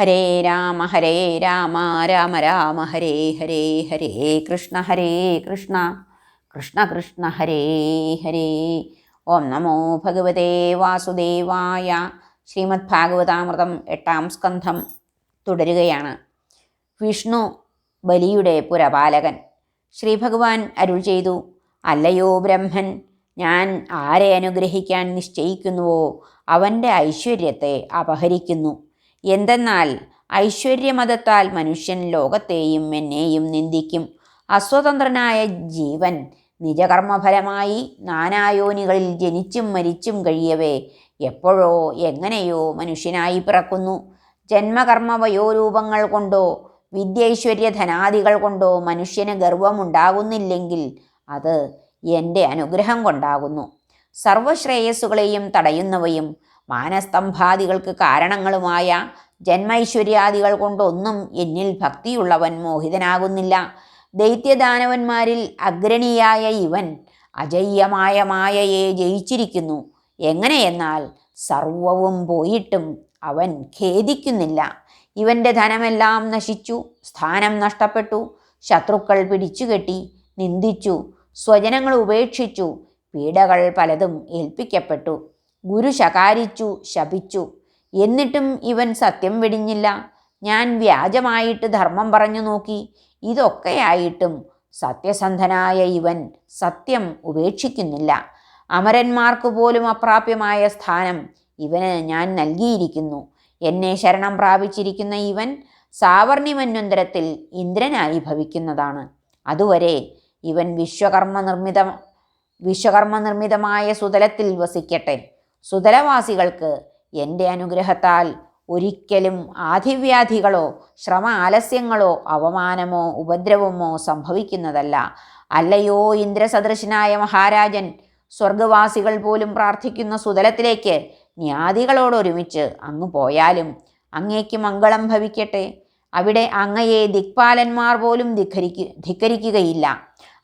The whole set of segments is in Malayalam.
ഹരേ രാമ ഹരേ രാമ രാമ രാമ ഹരേ ഹരേ ഹരേ കൃഷ്ണ ഹരേ കൃഷ്ണ കൃഷ്ണ കൃഷ്ണ ഹരേ ഹരേ. ഓം നമോ ഭഗവതേ വാസുദേവായ ശ്രീമദ് ഭാഗവതാമൃതം എട്ടാം സ്കന്ധം തുടരുകയാണ്. വിഷ്ണു ബലിയുടെ പുരപാലകൻ. ശ്രീഭഗവാൻ അരുൾ ചെയ്തു അല്ലയോ ബ്രഹ്മൻ ഞാൻ ആരെ അനുഗ്രഹിക്കാൻ നിശ്ചയിക്കുന്നുവോ? അവന്റെ ഐശ്വര്യത്തെ അപഹരിക്കുന്നു. എന്തെന്നാൽ ഐശ്വര്യമതത്താൽ മനുഷ്യൻ ലോകത്തെയും എന്നെയും നിന്ദിക്കും. അസ്വതന്ത്രനായ ജീവൻ നിജകർമ്മഫലമായി നാനായോനികളിൽ ജനിച്ചും മരിച്ചും കഴിയവേ എപ്പോഴോ എങ്ങനെയോ മനുഷ്യനായി പിറക്കുന്നു. ജന്മകർമ്മ വയോരൂപങ്ങൾ കൊണ്ടോ വിദ്യൈശ്വര്യ ധനാദികൾ കൊണ്ടോ മനുഷ്യന് ഗർവമുണ്ടാകുന്നില്ലെങ്കിൽ അത് എന്റെ അനുഗ്രഹം കൊണ്ടാകുന്നു. സർവശ്രേയസ്സുകളെയും തടയുന്നവയും മാനസ്തംഭാദികൾക്ക് കാരണങ്ങളുമായ ജന്മൈശ്വര്യാദികൾ കൊണ്ടൊന്നും എന്നിൽ ഭക്തിയുള്ളവൻ മോഹിതനാകുന്നില്ല. ദൈത്യദാനവന്മാരിൽ അഗ്രണിയായ ഇവൻ അജയ്യമായ മായയെ ജയിച്ചിരിക്കുന്നു. എങ്ങനെയെന്നാൽ സർവവും പോയിട്ടും അവൻ ഖേദിക്കുന്നില്ല. ഇവന്റെ ധനമെല്ലാം നശിച്ചു സ്ഥാനം നഷ്ടപ്പെട്ടു ശത്രുക്കൾ പിടിച്ചുകെട്ടി നിന്ദിച്ചു സ്വജനങ്ങൾ ഉപേക്ഷിച്ചു പീഡകൾ പലതും ഏൽപ്പിക്കപ്പെട്ടു. ഗുരു ശകാരിച്ചു ശപിച്ചു. എന്നിട്ടും ഇവൻ സത്യം വെടിഞ്ഞില്ല. ഞാൻ വ്യാജമായിട്ട് ധർമ്മം പറഞ്ഞു നോക്കി. ഇതൊക്കെയായിട്ടും സത്യസന്ധനായ ഇവൻ സത്യം ഉപേക്ഷിക്കുന്നില്ല. അമരന്മാർക്ക് പോലും അപ്രാപ്യമായ സ്ഥാനം ഇവന് ഞാൻ നൽകിയിരിക്കുന്നു. എന്നെ ശരണം പ്രാപിച്ചിരിക്കുന്ന ഇവൻ സാവർണിമന്വന്തരത്തിൽ ഇന്ദ്രനായി ഭവിക്കുന്നതാണ്. അതുവരെ ഇവൻ വിശ്വകർമ്മ നിർമ്മിത വിശ്വകർമ്മ നിർമ്മിതമായ സുതലത്തിൽ വസിക്കട്ടെ. സുതലവാസികൾക്ക് എന്റെ അനുഗ്രഹത്താൽ ഒരിക്കലും ആധിവ്യാധികളോ ശ്രമ ആലസ്യങ്ങളോ അവമാനമോ ഉപദ്രവമോ സംഭവിക്കുന്നതല്ല. അല്ലയോ ഇന്ദ്രസദൃശനായ മഹാരാജൻ സ്വർഗവാസികൾ പോലും പ്രാർത്ഥിക്കുന്ന സുതലത്തിലേക്ക് ജ്ഞാതികളോടൊരുമിച്ച് അങ്ങ് പോയാലും അങ്ങേക്ക് മംഗളം ഭവിക്കട്ടെ. അവിടെ അങ്ങയെ ദിക്പാലന്മാർ പോലും ധിക്കരിക്കു ധിക്കരിക്കുകയില്ല.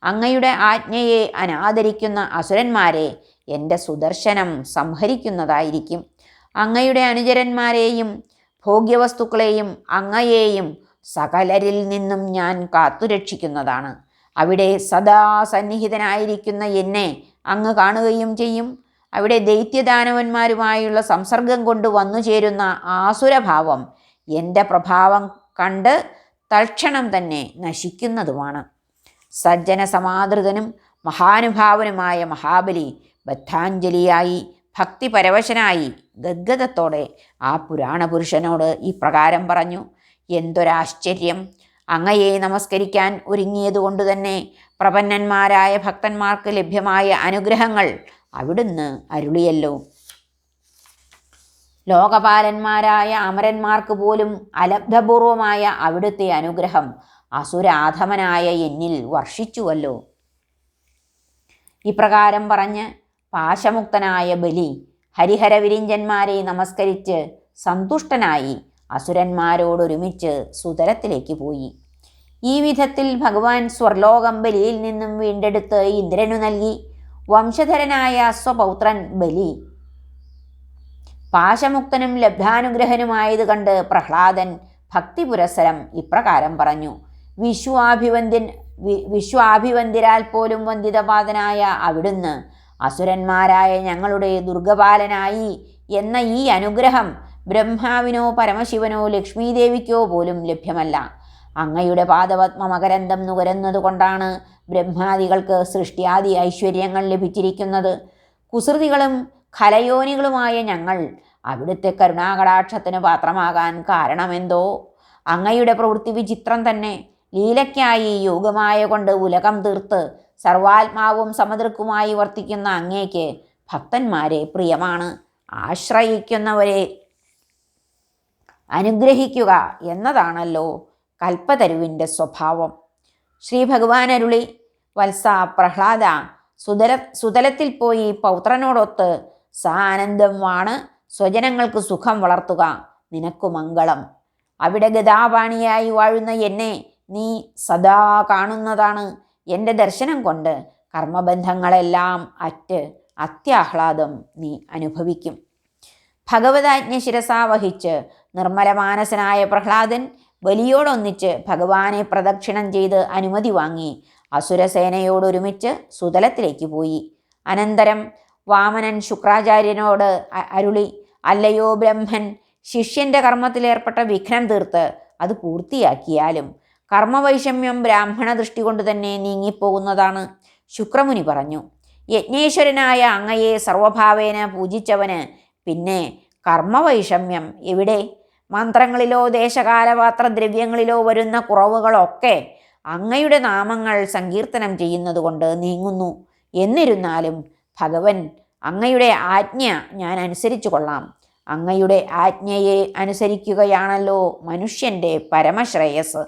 അങ്ങയുടെ ആജ്ഞയെ അനാദരിക്കുന്ന അസുരന്മാരെ എന്റെ സുദർശനം സംഹരിക്കുന്നതായിരിക്കും. അങ്ങയുടെ അനുചരന്മാരെയും ഭോഗ്യവസ്തുക്കളെയും അങ്ങയെയും സകലരിൽ നിന്നും ഞാൻ കാത്തുരക്ഷിക്കുന്നതാണ്. അവിടെ സദാ സന്നിഹിതനായിരിക്കുന്ന എന്നെ അങ്ങ് കാണുകയും ചെയ്യും. അവിടെ ദൈത്യദാനവന്മാരുമായുള്ള സംസർഗം കൊണ്ട് വന്നു ചേരുന്ന ആസുരഭാവം എന്റെ പ്രഭാവം കണ്ട് തൽക്ഷണം തന്നെ നശിക്കുന്നതുമാണ്. സജ്ജന സമാദൃതനും മഹാനുഭാവനുമായ മഹാബലി ബദ്ധാഞ്ജലിയായി ഭക്തിപരവശനായി ഗദ്ഗതത്തോടെ ആ പുരാണപുരുഷനോട് ഈ പ്രകാരം പറഞ്ഞു എന്തൊരാശ്ചര്യം! അങ്ങയെ നമസ്കരിക്കാൻ ഒരുങ്ങിയതുകൊണ്ട് തന്നെ പ്രപന്നന്മാരായ ഭക്തന്മാർക്ക് ലഭ്യമായ അനുഗ്രഹങ്ങൾ അവിടുന്ന് അരുളിയല്ലോ. ലോകപാലന്മാരായ അമരന്മാർക്ക് പോലും അലബ്ധപൂർവമായ അവിടുത്തെ അനുഗ്രഹം അസുരാധമനായ എന്നിൽ വർഷിച്ചുവല്ലോ. ഇപ്രകാരം പറഞ്ഞ് പാശമുക്തനായ ബലി ഹരിഹരവിരിഞ്ചന്മാരെ നമസ്കരിച്ച് സന്തുഷ്ടനായി അസുരന്മാരോടൊരുമിച്ച് സുതലത്തിലേക്ക് പോയി. ഈ വിധത്തിൽ ഭഗവാൻ സ്വർലോകം ബലിയിൽ നിന്നും വീണ്ടെടുത്ത് ഇന്ദ്രനു നൽകി. വംശധരനായ സ്വപൗത്രൻ ബലി പാശമുക്തനും ലബ്ധാനുഗ്രഹനുമായത് കണ്ട് പ്രഹ്ലാദൻ ഭക്തിപുരസരം ഇപ്രകാരം പറഞ്ഞു. വിശ്വാഭിവന്ദ്യൻ വി വിശ്വാഭിവന്ദ്യരാൽ പോലും വന്ദിതപാതനായ അവിടുന്ന് അസുരന്മാരായ ഞങ്ങളുടെ ദുർഗപാലനായി എന്ന ഈ അനുഗ്രഹം ബ്രഹ്മാവിനോ പരമശിവനോ ലക്ഷ്മീദേവിക്കോ പോലും ലഭ്യമല്ല. അങ്ങയുടെ പാദപത്മ മകരന്തം നുകരുന്നതുകൊണ്ടാണ് ബ്രഹ്മാദികൾക്ക് സൃഷ്ടിയാദി ഐശ്വര്യങ്ങൾ ലഭിച്ചിരിക്കുന്നത്. കുസൃതികളും ഖലയോനികളുമായ ഞങ്ങൾ അവിടുത്തെ കരുണാകടാക്ഷത്തിന് പാത്രമാകാൻ കാരണമെന്തോ? അങ്ങയുടെ പ്രവൃത്തി വിചിത്രം തന്നെ. ലീലയ്ക്കായി യോഗമായ കൊണ്ട് ഉലകം തീർത്ത് സർവാത്മാവും സമതൃക്കുമായി വർത്തിക്കുന്ന അങ്ങേക്ക് ഭക്തന്മാരെ പ്രിയമാണ്. ആശ്രയിക്കുന്നവരെ അനുഗ്രഹിക്കുക എന്നതാണല്ലോ കൽപ്പതരുവിന്റെ സ്വഭാവം. ശ്രീ ഭഗവാൻ അരുളി വത്സ പ്രഹ്ലാദ സുതല സുതലത്തിൽ പോയി പൗത്രനോടൊത്ത് സാനന്ദം വാണ് സ്വജനങ്ങൾക്ക് സുഖം വളർത്തുക നിനക്കു മംഗളം. അവിടെ ഗതാപാണിയായി വാഴുന്ന എന്നെ നീ സദാ കാണുന്നതാണ്. എന്റെ ദർശനം കൊണ്ട് കർമ്മബന്ധങ്ങളെല്ലാം അറ്റ് അത്യാഹ്ലാദം നീ അനുഭവിക്കും. ഭഗവതാജ്ഞ ശിരസാ വഹിച്ച് നിർമ്മലമാനസനായ പ്രഹ്ലാദൻ ബലിയോടൊന്നിച്ച് ഭഗവാനെ പ്രദക്ഷിണം ചെയ്ത് അനുമതി വാങ്ങി അസുരസേനയോടൊരുമിച്ച് സുതലത്തിലേക്ക് പോയി. അനന്തരം വാമനൻ ശുക്രാചാര്യനോട് അരുളി അല്ലയോ ബ്രഹ്മൻ ശിഷ്യന്റെ കർമ്മത്തിലേർപ്പെട്ട വിഘ്നം തീർത്ത് അത് പൂർത്തിയാക്കിയാലും കർമ്മവൈഷമ്യം ബ്രാഹ്മണ ദൃഷ്ടി കൊണ്ട് തന്നെ നീങ്ങിപ്പോകുന്നതാണ്. ശുക്രമുനി പറഞ്ഞു യജ്ഞേശ്വരനായ അങ്ങയെ സർവഭാവേന പൂജിച്ചവന് പിന്നെ കർമ്മവൈഷമ്യം എവിടെ? മന്ത്രങ്ങളിലോ ദേശകാലപാത്ര ദ്രവ്യങ്ങളിലോ വരുന്ന കുറവുകളൊക്കെ അങ്ങയുടെ നാമങ്ങൾ സങ്കീർത്തനം ചെയ്യുന്നതുകൊണ്ട് നീങ്ങുന്നു. എന്നിരുന്നാലും ഭഗവൻ അങ്ങയുടെ ആജ്ഞ ഞാൻ അനുസരിച്ചു കൊള്ളാം. അങ്ങയുടെ ആജ്ഞയെ അനുസരിക്കുകയാണല്ലോ മനുഷ്യന്റെ പരമശ്രേയസ്.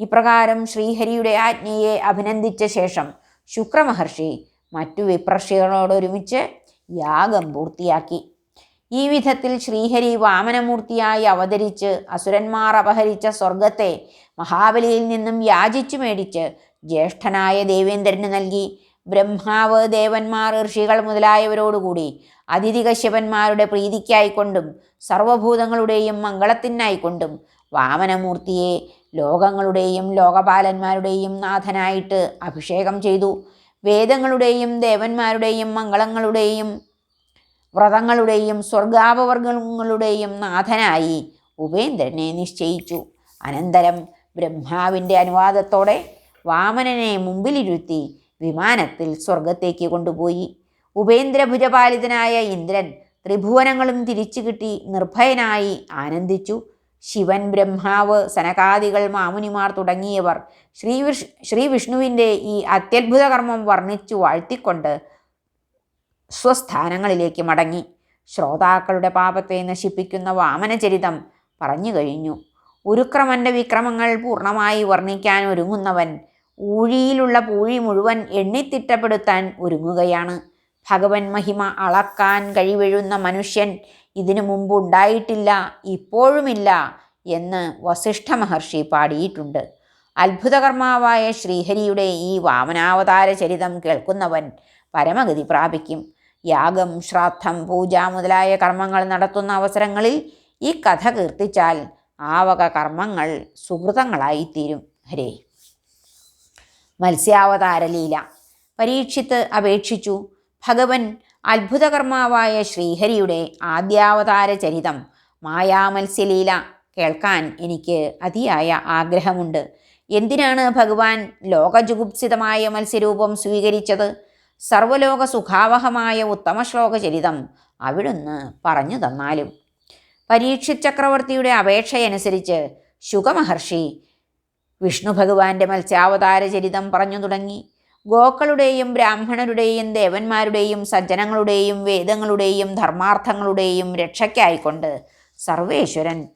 ഇപ്രകാരം ശ്രീഹരിയുടെ ആജ്ഞയെ അഭിനന്ദിച്ച ശേഷം ശുക്രമഹർഷി മറ്റു വിപ്രഷികളോടൊരുമിച്ച് യാഗം പൂർത്തിയാക്കി. ഈ വിധത്തിൽ ശ്രീഹരി വാമനമൂർത്തിയായി അവതരിച്ച് അസുരന്മാർ അപഹരിച്ച സ്വർഗത്തെ മഹാബലിയിൽ നിന്നും യാചിച്ചു മേടിച്ച് ജ്യേഷ്ഠനായ ദേവേന്ദ്രന് നൽകി. ബ്രഹ്മാവ് ദേവന്മാർ ഋഷികൾ മുതലായവരോടുകൂടി അതിഥികശ്യപന്മാരുടെ പ്രീതിക്കായിക്കൊണ്ടും സർവഭൂതങ്ങളുടെയും മംഗളത്തിനായിക്കൊണ്ടും വാമനമൂർത്തിയെ ലോകങ്ങളുടെയും ലോകപാലന്മാരുടെയും നാഥനായിട്ട് അഭിഷേകം ചെയ്തു. വേദങ്ങളുടെയും ദേവന്മാരുടെയും മംഗളങ്ങളുടെയും വ്രതങ്ങളുടെയും സ്വർഗാപവർഗങ്ങളുടെയും നാഥനായി ഉപേന്ദ്രനെ നിശ്ചയിച്ചു. അനന്തരം ബ്രഹ്മാവിന്റെ അനുവാദത്തോടെ വാമനനെ മുമ്പിലിരുത്തി വിമാനത്തിൽ സ്വർഗത്തേക്ക് കൊണ്ടുപോയി. ഉപേന്ദ്രഭുജപാലിതനായ ഇന്ദ്രൻ ത്രിഭുവനങ്ങളും തിരിച്ചു കിട്ടി നിർഭയനായി ആനന്ദിച്ചു. ശിവൻ ബ്രഹ്മാവ് സനകാദികൾ മാമുനിമാർ തുടങ്ങിയവർ ശ്രീ വിഷ് ശ്രീ വിഷ്ണുവിന്റെ ഈ അത്യത്ഭുത കർമ്മം വർണിച്ചു വാഴ്ത്തിക്കൊണ്ട് സ്വസ്ഥാനങ്ങളിലേക്ക് മടങ്ങി. ശ്രോതാക്കളുടെ പാപത്തെ നശിപ്പിക്കുന്ന വാമനചരിതം പറഞ്ഞു കഴിഞ്ഞു. ഉരുക്രമന്റെ വിക്രമങ്ങൾ പൂർണമായി വർണിക്കാൻ ഒരുങ്ങുന്നവൻ ഊഴിയിലുള്ള പൂഴി മുഴുവൻ എണ്ണിത്തിട്ടപ്പെടുത്താൻ ഒരുങ്ങുകയാണ്. ഭഗവൻ മഹിമ അളക്കാൻ കഴിവെഴുന്ന മനുഷ്യൻ ഇതിനു മുമ്പ് ഉണ്ടായിട്ടില്ല ഇപ്പോഴുമില്ല എന്ന് വസിഷ്ഠ മഹർഷി പാടിയിട്ടുണ്ട്. അത്ഭുതകർമാവായ ശ്രീഹരിയുടെ ഈ വാമനാവതാര ചരിതം കേൾക്കുന്നവൻ പരമഗതി പ്രാപിക്കും. യാഗം ശ്രാദ്ധം പൂജ മുതലായ കർമ്മങ്ങൾ നടത്തുന്ന അവസരങ്ങളിൽ ഈ കഥ കീർത്തിച്ചാൽ ആവക വക കർമ്മങ്ങൾ സുഹൃതങ്ങളായിത്തീരും. ഹരേ. മത്സ്യാവതാര ലീല പരീക്ഷിത്ത് അപേക്ഷിച്ചു. ഭഗവൻ അത്ഭുതകർമാവായ ശ്രീഹരിയുടെ ആദ്യാവതാര ചരിതം മായാമത്സ്യലീല കേൾക്കാൻ എനിക്ക് അതിയായ ആഗ്രഹമുണ്ട്. എന്തിനാണ് ഭഗവാൻ ലോകജുഗുപ്സിതമായ മത്സ്യരൂപം സ്വീകരിച്ചത്? സർവലോക സുഖാവഹമായ ഉത്തമ ശ്ലോകചരിതം അവിടുന്ന് പറഞ്ഞു തന്നാലും. പരീക്ഷിത് ചക്രവർത്തിയുടെ അപേക്ഷയനുസരിച്ച് ശുഖമഹർഷി വിഷ്ണു ഭഗവാന്റെ മത്സ്യാവതാര ചരിതം പറഞ്ഞു തുടങ്ങി. ഗോക്കളുടെയും ബ്രാഹ്മണരുടെയും ദേവന്മാരുടെയും സജ്ജനങ്ങളുടെയും വേദങ്ങളുടെയും ധർമാർത്ഥങ്ങളുടെയും രക്ഷയ്ക്കായിക്കൊണ്ട് സർവേശ്വരൻ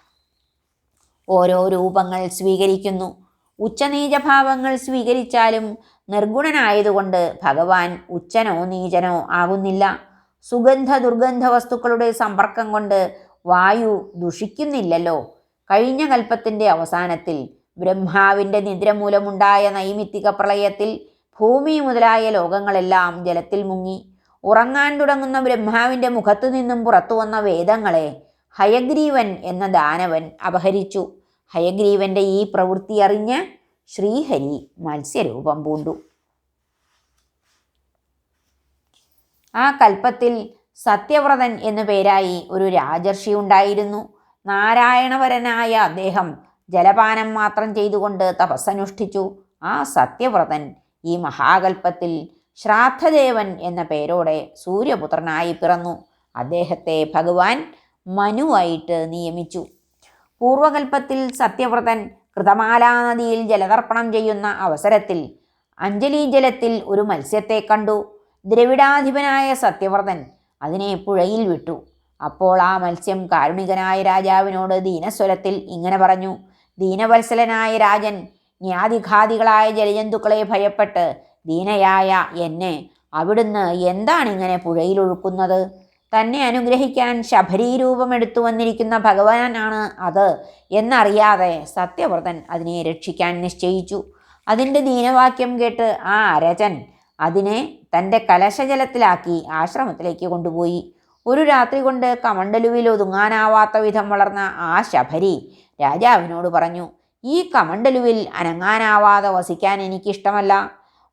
ഓരോ രൂപങ്ങൾ സ്വീകരിക്കുന്നു. ഉച്ചനീചഭാവങ്ങൾ സ്വീകരിച്ചാലും നിർഗുണനായതുകൊണ്ട് ഭഗവാൻ ഉച്ചനോ നീചനോ ആകുന്നില്ല. സുഗന്ധ ദുർഗന്ധ വസ്തുക്കളുടെ സമ്പർക്കം കൊണ്ട് വായു ദുഷിക്കുന്നില്ലല്ലോ. കഴിഞ്ഞ കൽപ്പത്തിന്റെ അവസാനത്തിൽ ബ്രഹ്മാവിന്റെ നിദ്ര മൂലമുണ്ടായ നൈമിത്തിക പ്രളയത്തിൽ ഭൂമി മുതലായ ലോകങ്ങളെല്ലാം ജലത്തിൽ മുങ്ങി. ഉറങ്ങാൻ തുടങ്ങുന്ന ബ്രഹ്മാവിന്റെ മുഖത്തു നിന്നും പുറത്തു വന്ന വേദങ്ങളെ ഹയഗ്രീവൻ എന്ന ദാനവൻ അപഹരിച്ചു. ഹയഗ്രീവന്റെ ഈ പ്രവൃത്തി അറിഞ്ഞ് ശ്രീഹരി മത്സ്യരൂപം പൂണ്ടു. ആ കൽപ്പത്തിൽ സത്യവ്രതൻ എന്നു പേരായി ഒരു രാജർഷി ഉണ്ടായിരുന്നു. നാരായണവരനായ അദ്ദേഹം ജലപാനം മാത്രം ചെയ്തുകൊണ്ട് തപസ്സനുഷ്ഠിച്ചു. ആ സത്യവ്രതൻ ഈ മഹാകൽപ്പത്തിൽ ശ്രാദ്ധദേവൻ എന്ന പേരോടെ സൂര്യപുത്രനായി പിറന്നു. അദ്ദേഹത്തെ ഭഗവാൻ മനുവായിട്ട് നിയമിച്ചു. പൂർവകൽപ്പത്തിൽ സത്യവ്രതൻ കൃതമാലാ നദിയിൽ ജലതർപ്പണം ചെയ്യുന്ന അവസരത്തിൽ അഞ്ജലി ജലത്തിൽ ഒരു മത്സ്യത്തെ കണ്ടു. ദ്രവിഡാധിപനായ സത്യവ്രതൻ അതിനെ പുഴയിൽ വിട്ടു. അപ്പോൾ ആ മത്സ്യം കാരുണികനായ രാജാവിനോട് ദീനസ്വരത്തിൽ ഇങ്ങനെ പറഞ്ഞു. ദീനവത്സലനായ രാജൻ ജ്ഞാതിഘാതികളായ ജലജന്തുക്കളെ ഭയപ്പെട്ട് ദീനയായ എന്നെ അവിടുന്ന് എന്താണിങ്ങനെ പുഴയിലൊഴുക്കുന്നത്? തന്നെ അനുഗ്രഹിക്കാൻ ശബരീരൂപമെടുത്തു വന്നിരിക്കുന്ന ഭഗവാനാണ് അത് എന്നറിയാതെ സത്യവ്രതൻ അതിനെ രക്ഷിക്കാൻ നിശ്ചയിച്ചു. അതിന്റെ ദീനവാക്യം കേട്ട് ആ അരചൻ അതിനെ തന്റെ കലശജലത്തിലാക്കി ആശ്രമത്തിലേക്ക് കൊണ്ടുപോയി. ഒരു രാത്രി കൊണ്ട് കമണ്ടലുവിൽ ഒതുങ്ങാനാവാത്ത വിധം വളർന്ന ആ ശബരി രാജാവിനോട് പറഞ്ഞു ഈ കമണ്ടലുവിൽ അനങ്ങാനാവാതെ വസിക്കാൻ എനിക്കിഷ്ടമല്ല.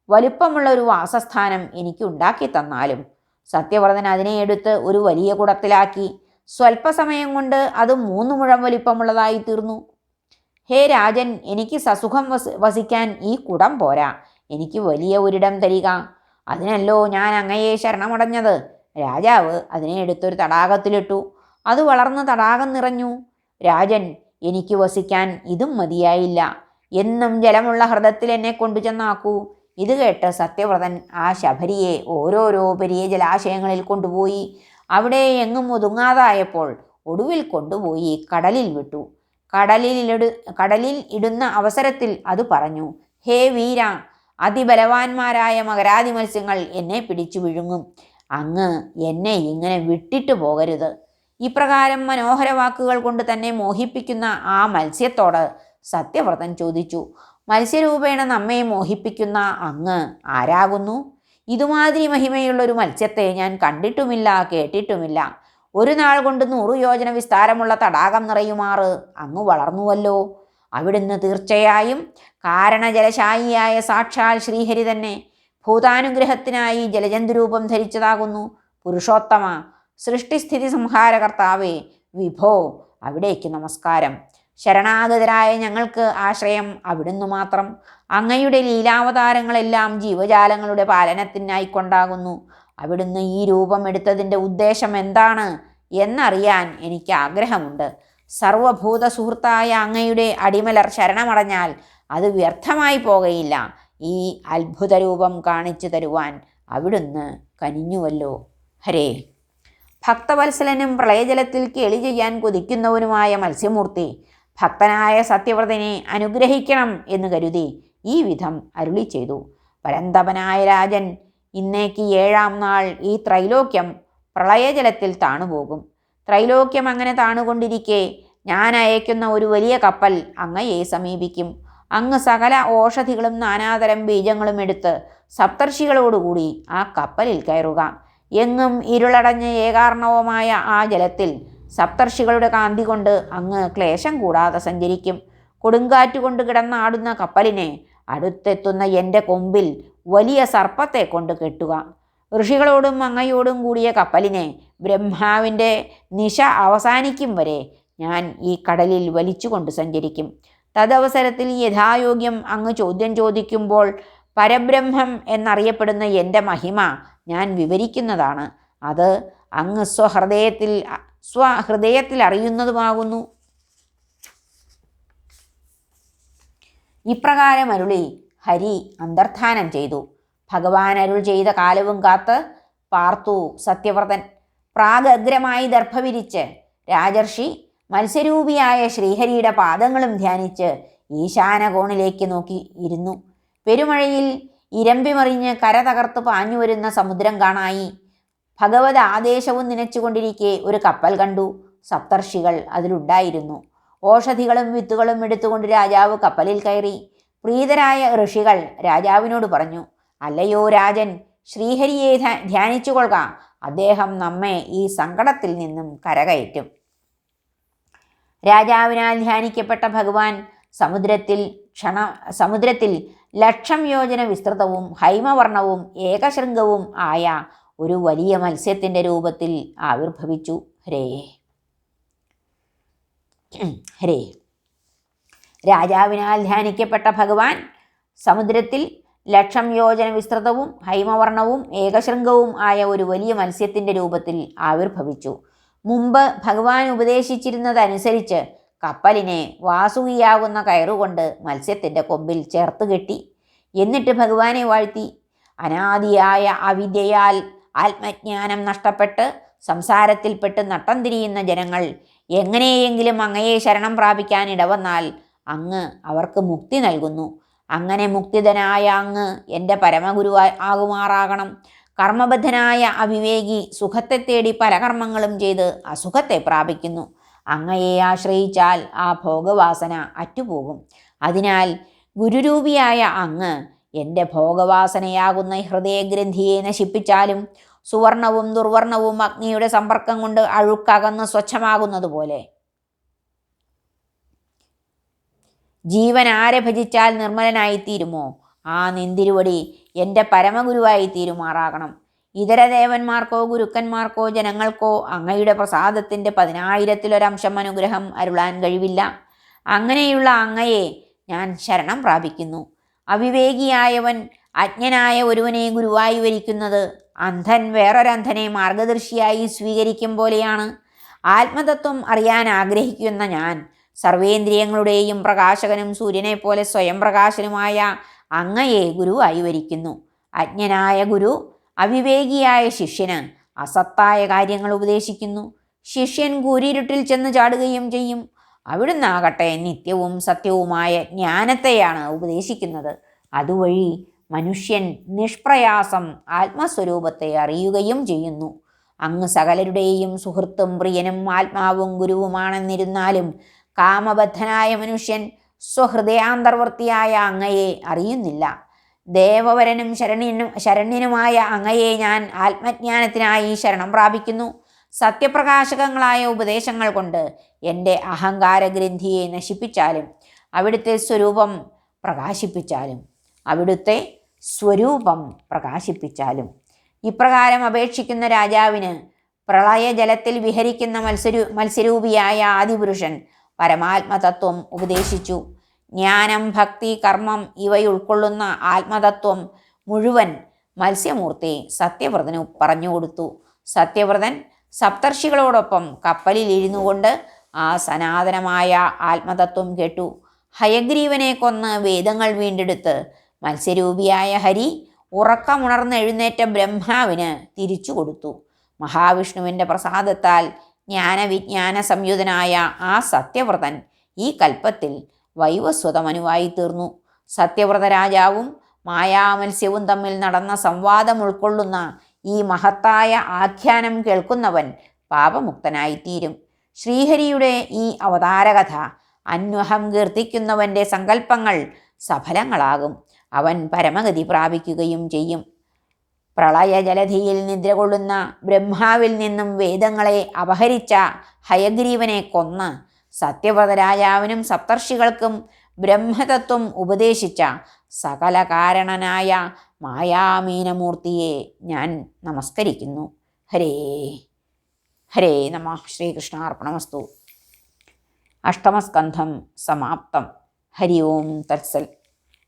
വലിപ്പമുള്ള ഒരു വാസസ്ഥാനം എനിക്ക് ഉണ്ടാക്കി തന്നാലും സത്യവ്രതൻ അതിനെ എടുത്ത് ഒരു വലിയ കുടത്തിലാക്കി. സ്വൽപ്പസമയം കൊണ്ട് അത് മൂന്ന് മുഴം വലിപ്പമുള്ളതായി തീർന്നു. ഹേ രാജൻ എനിക്ക് സസുഖം വസ് വസിക്കാൻ ഈ കുടം പോരാ. എനിക്ക് വലിയ ഒരിടം തരിക. അതിനല്ലോ ഞാൻ അങ്ങയെ ശരണമടഞ്ഞത്. രാജാവ് അതിനെ എടുത്തൊരു തടാകത്തിലിട്ടു. അത് വളർന്ന് തടാകം നിറഞ്ഞു. രാജൻ എനിക്ക് വസിക്കാൻ ഇതും മതിയായില്ല. എന്നും ജലമുള്ള ഹൃദത്തിൽ എന്നെ കൊണ്ടുചെന്നാക്കൂ. ഇത് കേട്ട് സത്യവ്രതൻ ആ ശബരിയെ ഓരോരോ പെരിയ ജലാശയങ്ങളിൽ കൊണ്ടുപോയി. അവിടെ എങ്ങും ഒതുങ്ങാതായപ്പോൾ ഒടുവിൽ കൊണ്ടുപോയി കടലിൽ വിട്ടു. കടലിലിടു കടലിൽ ഇടുന്ന അവസരത്തിൽ അത് പറഞ്ഞു ഹേ വീര അതിബലവാന്മാരായ മകരാതി മത്സ്യങ്ങൾ എന്നെ പിടിച്ചു വിഴുങ്ങും. അങ്ങ് എന്നെ ഇങ്ങനെ വിട്ടിട്ട് പോകരുത്. ഇപ്രകാരം മനോഹര വാക്കുകൾ കൊണ്ട് തന്നെ മോഹിപ്പിക്കുന്ന ആ മത്സ്യത്തോട് സത്യവ്രതൻ ചോദിച്ചു. മത്സ്യരൂപേണ നമ്മെ മോഹിപ്പിക്കുന്ന അങ്ങ് ആരാകുന്നു? ഇതുമാതിരി മഹിമയുള്ളൊരു മത്സ്യത്തെ ഞാൻ കണ്ടിട്ടുമില്ല കേട്ടിട്ടുമില്ല. ഒരു നാൾ കൊണ്ട് നൂറു യോജന വിസ്താരമുള്ള തടാകം നിറയുമാറ് അങ്ങ് വളർന്നുവല്ലോ. അവിടുന്ന് തീർച്ചയായും കാരണജലശായിയായ സാക്ഷാൽ ശ്രീഹരി തന്നെ ഭൂതാനുഗ്രഹത്തിനായി ജലജന്തുരൂപം ധരിച്ചതാകുന്നു. പുരുഷോത്തമ സൃഷ്ടിസ്ഥിതി സംഹാരകർത്താവേ വിഭോ അവിടേക്ക് നമസ്കാരം. ശരണാഗതരായ ഞങ്ങൾക്ക് ആശ്രയം അവിടുന്ന് മാത്രം. അങ്ങയുടെ ലീലാവതാരങ്ങളെല്ലാം ജീവജാലങ്ങളുടെ പാലനത്തിനായി കൊണ്ടാകുന്നു അവിടുന്ന് ഈ രൂപം എടുത്തതിന്റെ ഉദ്ദേശം എന്താണ് എന്നറിയാൻ എനിക്ക് ആഗ്രഹമുണ്ട്. സർവഭൂത സുഹൃത്തായ അങ്ങയുടെ അടിമലർ ശരണമടഞ്ഞാൽ അത് വ്യർത്ഥമായി പോകയില്ല. ഈ അത്ഭുത രൂപം കാണിച്ചു തരുവാൻ അവിടുന്ന് കനിഞ്ഞുവല്ലോ. ഹരേ. ഭക്തവത്സലനും പ്രളയജലത്തിൽ കേളി ചെയ്യാൻ കൊതിക്കുന്നവനുമായ മത്സ്യമൂർത്തി ഭക്തനായ സത്യവ്രതനെ അനുഗ്രഹിക്കണം എന്ന് കരുതി ഈ വിധം അരുളി ചെയ്തു. പരന്തപനായ രാജൻ ഇന്നേക്ക് ഏഴാം നാൾ ഈ ത്രൈലോക്യം പ്രളയജലത്തിൽ താണുപോകും. ത്രൈലോക്യം അങ്ങനെ താണുകൊണ്ടിരിക്കെ ഞാൻ അയക്കുന്ന ഒരു വലിയ കപ്പൽ അങ്ങയെ സമീപിക്കും. അങ്ങ് സകല ഓഷധികളും നാനാതരം ബീജങ്ങളും എടുത്ത് സപ്തർഷികളോടുകൂടി ആ കപ്പലിൽ കയറുക. എങ്ങും ഇരുളടഞ്ഞ് ഏകാർണവുമായ ആ ജലത്തിൽ സപ്തർഷികളുടെ കാന്തി കൊണ്ട് അങ്ങ് ക്ലേശം കൂടാതെ സഞ്ചരിക്കും. കൊടുങ്കാറ്റ് കൊടുങ്കാറ്റുകൊണ്ട് കിടന്നാടുന്ന കപ്പലിനെ അടുത്തെത്തുന്ന എന്റെ കൊമ്പിൽ വലിയ സർപ്പത്തെ കൊണ്ട് കെട്ടുക. ഋഷികളോടും അങ്ങയോടും കൂടിയ കപ്പലിനെ ബ്രഹ്മാവിന്റെ നിശ അവസാനിക്കും വരെ ഞാൻ ഈ കടലിൽ വലിച്ചുകൊണ്ട് സഞ്ചരിക്കും. തദവസരത്തിൽ യഥായോഗ്യം അങ്ങ് ചോദ്യം ചോദിക്കുമ്പോൾ പരബ്രഹ്മം എന്നറിയപ്പെടുന്ന എന്റെ മഹിമ ഞാൻ വിവരിക്കുന്നതാണ്. അത് അങ്ങ് സ്വഹൃദയത്തിൽ സ്വഹൃദയത്തിൽ അറിയുന്നതുമാകുന്നു. ഇപ്രകാരം അരുളി ഹരി അന്തർധാനം ചെയ്തു. ഭഗവാൻ അരുൾ ചെയ്ത കാലവും കാത്ത് പാർത്തു സത്യവ്രതൻ. പ്രാഗഗ്രമായി ദർഭവിരിച്ച് രാജർഷി മത്സ്യരൂപിയായ ശ്രീഹരിയുടെ പാദങ്ങളും ധ്യാനിച്ച് ഈശാനകോണിലേക്ക് നോക്കി ഇരുന്നു. പെരുമഴയിൽ ഇരമ്പിമറിഞ്ഞ് കര തകർത്ത് പാഞ്ഞു വരുന്ന സമുദ്രം കാണായി. ഭഗവത് ആദേശവും നനച്ചുകൊണ്ടിരിക്കെ ഒരു കപ്പൽ കണ്ടു. സപ്തർഷികൾ അതിലുണ്ടായിരുന്നു. ഓഷധികളും വിത്തുകളും എടുത്തുകൊണ്ട് രാജാവ് കപ്പലിൽ കയറി. പ്രീതരായ ഋഷികൾ രാജാവിനോട് പറഞ്ഞു അല്ലയോ രാജൻ ശ്രീഹരിയെ ധ്യാനിച്ചു കൊള്ളുക അദ്ദേഹം നമ്മെ ഈ സങ്കടത്തിൽ നിന്നും കരകയറ്റും. രാജാവിനാൽ ധ്യാനിക്കപ്പെട്ട ഭഗവാൻ സമുദ്രത്തിൽ ക്ഷണ സമുദ്രത്തിൽ ലക്ഷം യോജന വിസ്തൃതവും ഹൈമവർണവും ഏകശൃംഗവും ആയ ഒരു വലിയ മത്സ്യത്തിന്റെ രൂപത്തിൽ ആവിർഭവിച്ചു. ഹരേ. ഹരേ. രാജാവിനാൽ ധ്യാനിക്കപ്പെട്ട ഭഗവാൻ സമുദ്രത്തിൽ ലക്ഷം യോജന വിസ്തൃതവും ഹൈമവർണവും ഏകശൃംഗവും ആയ ഒരു വലിയ മത്സ്യത്തിന്റെ രൂപത്തിൽ ആവിർഭവിച്ചു. മുമ്പ് ഭഗവാൻ ഉപദേശിച്ചിരുന്നതനുസരിച്ച് കപ്പലിനെ വാസുകിയാകുന്ന കയറുകൊണ്ട് മത്സ്യത്തിന്റെ കൊമ്പിൽ ചേർത്ത് കെട്ടി. എന്നിട്ട് ഭഗവാനെ വാഴ്ത്തി. അനാദിയായ അവിദ്യയാൽ ആത്മജ്ഞാനം നഷ്ടപ്പെട്ട് സംസാരത്തിൽപ്പെട്ട് നട്ടം തിരിയുന്ന ജനങ്ങൾ എങ്ങനെയെങ്കിലും അങ്ങയെ ശരണം പ്രാപിക്കാൻ ഇടവന്നാൽ അങ്ങ് അവർക്ക് മുക്തി നൽകുന്നു. അങ്ങനെ മുക്തിതനായ അങ്ങ് എന്റെ പരമഗുരു ആകുമാറാകണം. കർമ്മബദ്ധനായ അവിവേകി സുഖത്തെ തേടി പല കർമ്മങ്ങളും ചെയ്ത് അസുഖത്തെ പ്രാപിക്കുന്നു. അങ്ങയെ ആശ്രയിച്ചാൽ ആ ഭോഗവാസന അറ്റുപോകും. അതിനാൽ ഗുരുരൂപിയായ അങ്ങ് എന്റെ ഭോഗവാസനയാകുന്ന ഹൃദയഗ്രന്ഥിയെ നശിപ്പിച്ചാലും സുവർണവും ദുർവർണവും അഗ്നിയുടെ സമ്പർക്കം കൊണ്ട് അഴുക്കകന്ന് സ്വച്ഛമാകുന്നത് പോലെ ജീവൻ ആരെ ഭജിച്ചാൽ നിർമ്മലനായിത്തീരുമോ? ആ നിന്തിരുവടി എന്റെ പരമഗുരുവായി തീരുമാറാകണം ഇതര ദേവന്മാർക്കോ ഗുരുക്കന്മാർക്കോ ജനങ്ങൾക്കോ അങ്ങയുടെ പ്രസാദത്തിന്റെ പതിനായിരത്തിലൊരംശം അനുഗ്രഹം അരുളാൻ കഴിവില്ല. അങ്ങനെയുള്ള അങ്ങയെ ഞാൻ ശരണം പ്രാപിക്കുന്നു. അവിവേകിയായവൻ അജ്ഞനായ ഒരുവനെ ഗുരുവായി വരിക്കുന്നത് അന്ധൻ വേറൊരന്ധനെ മാർഗദർശിയായി സ്വീകരിക്കും പോലെയാണ്. ആത്മതത്വം അറിയാൻ ആഗ്രഹിക്കുന്ന ഞാൻ സർവേന്ദ്രിയങ്ങളുടെയും പ്രകാശകനും സൂര്യനെ പോലെ സ്വയം പ്രകാശനുമായ അങ്ങയെ ഗുരുവായി വരിക്കുന്നു. അജ്ഞനായ ഗുരു അവിവേകിയായ ശിഷ്യന് അസത്തായ കാര്യങ്ങൾ ഉപദേശിക്കുന്നു. ശിഷ്യൻ കൂരിരുട്ടിൽ ചെന്ന് ചാടുകയും ചെയ്യും. അവിടുന്നാകട്ടെ നിത്യവും സത്യവുമായ ജ്ഞാനത്തെയാണ് ഉപദേശിക്കുന്നത്. അതുവഴി മനുഷ്യൻ നിഷ്പ്രയാസം ആത്മസ്വരൂപത്തെ അറിയുകയും ചെയ്യുന്നു. അങ്ങ് സകലരുടെയും സുഹൃത്തും പ്രിയനും ആത്മാവും ഗുരുവുമാണെന്നിരുന്നാലും കാമബദ്ധനായ മനുഷ്യൻ സ്വഹൃദയാന്തർവർത്തിയായ അങ്ങയെ അറിയുന്നില്ല. ദേവവരനും ശരണ്യനും ശരണ്യനുമായ അങ്ങയെ ഞാൻ ആത്മജ്ഞാനത്തിനായി ശരണം പ്രാപിക്കുന്നു. സത്യപ്രകാശകങ്ങളായ ഉപദേശങ്ങൾ കൊണ്ട് എന്റെ അഹങ്കാരഗ്രന്ഥിയെ നശിപ്പിച്ചാലും അവിടുത്തെ സ്വരൂപം പ്രകാശിപ്പിച്ചാലും അവിടുത്തെ സ്വരൂപം പ്രകാശിപ്പിച്ചാലും. ഇപ്രകാരം അപേക്ഷിക്കുന്ന രാജാവിന് പ്രളയജലത്തിൽ വിഹരിക്കുന്ന മത്സരു മത്സ്യരൂപിയായ ആദിപുരുഷൻ പരമാത്മതത്വം ഉപദേശിച്ചു. ജ്ഞാനം ഭക്തി കർമ്മം ഇവയുൾക്കൊള്ളുന്ന ആത്മതത്വം മുഴുവൻ മത്സ്യമൂർത്തി സത്യവ്രതനു പറഞ്ഞുകൊടുത്തു സത്യവ്രതൻ സപ്തർഷികളോടൊപ്പം കപ്പലിൽ ഇരുന്നു കൊണ്ട് ആ സനാതനമായ ആത്മതത്വം കേട്ടു. ഹയഗ്രീവനെ കൊന്ന് വേദങ്ങൾ വീണ്ടെടുത്ത് മത്സ്യരൂപിയായ ഹരി ഉറക്കമുണർന്ന് എഴുന്നേറ്റ ബ്രഹ്മാവിന് തിരിച്ചു കൊടുത്തു. മഹാവിഷ്ണുവിന്റെ പ്രസാദത്താൽ ജ്ഞാനവിജ്ഞാന സംയുതനായ ആ സത്യവ്രതൻ ഈ കൽപ്പത്തിൽ വൈവസ്വതമനുവായി തീർന്നു സത്യവ്രത രാജാവും മായാമത്സ്യവും തമ്മിൽ നടന്ന സംവാദം ഉൾക്കൊള്ളുന്ന ഈ മഹത്തായ ആഖ്യാനം കേൾക്കുന്നവൻ പാപമുക്തനായിത്തീരും. ശ്രീഹരിയുടെ ഈ അവതാരകഥ അന്വഹം കീർത്തിക്കുന്നവന്റെ സങ്കല്പങ്ങൾ സഫലങ്ങളാകും. അവൻ പരമഗതി പ്രാപിക്കുകയും ചെയ്യും. പ്രളയ ജലധിയിൽ നിദ്രകൊള്ളുന്ന ബ്രഹ്മാവിൽ നിന്നും വേദങ്ങളെ അപഹരിച്ച ഹയഗ്രീവനെ കൊന്ന് സത്യവ്രത രാജാവിനും സപ്തർഷികൾക്കും ബ്രഹ്മതത്വം ഉപദേശിച്ച സകല കാരണനായ മായാമീനമൂർത്തിയെ ഞാൻ നമസ്കരിക്കുന്നു. ഹരേ. ഹരേ നമ. ശ്രീകൃഷ്ണാർപ്പണമസ്തു. അഷ്ടമസ്കന്ധം സമാപ്തം. ഹരി ഓം തത്സൽ.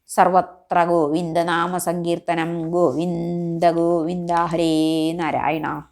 സർവത്ര ഗോവിന്ദനാമസങ്കീർത്തനം ഗോവിന്ദ ഗോവിന്ദ ഹരേ നാരായണ.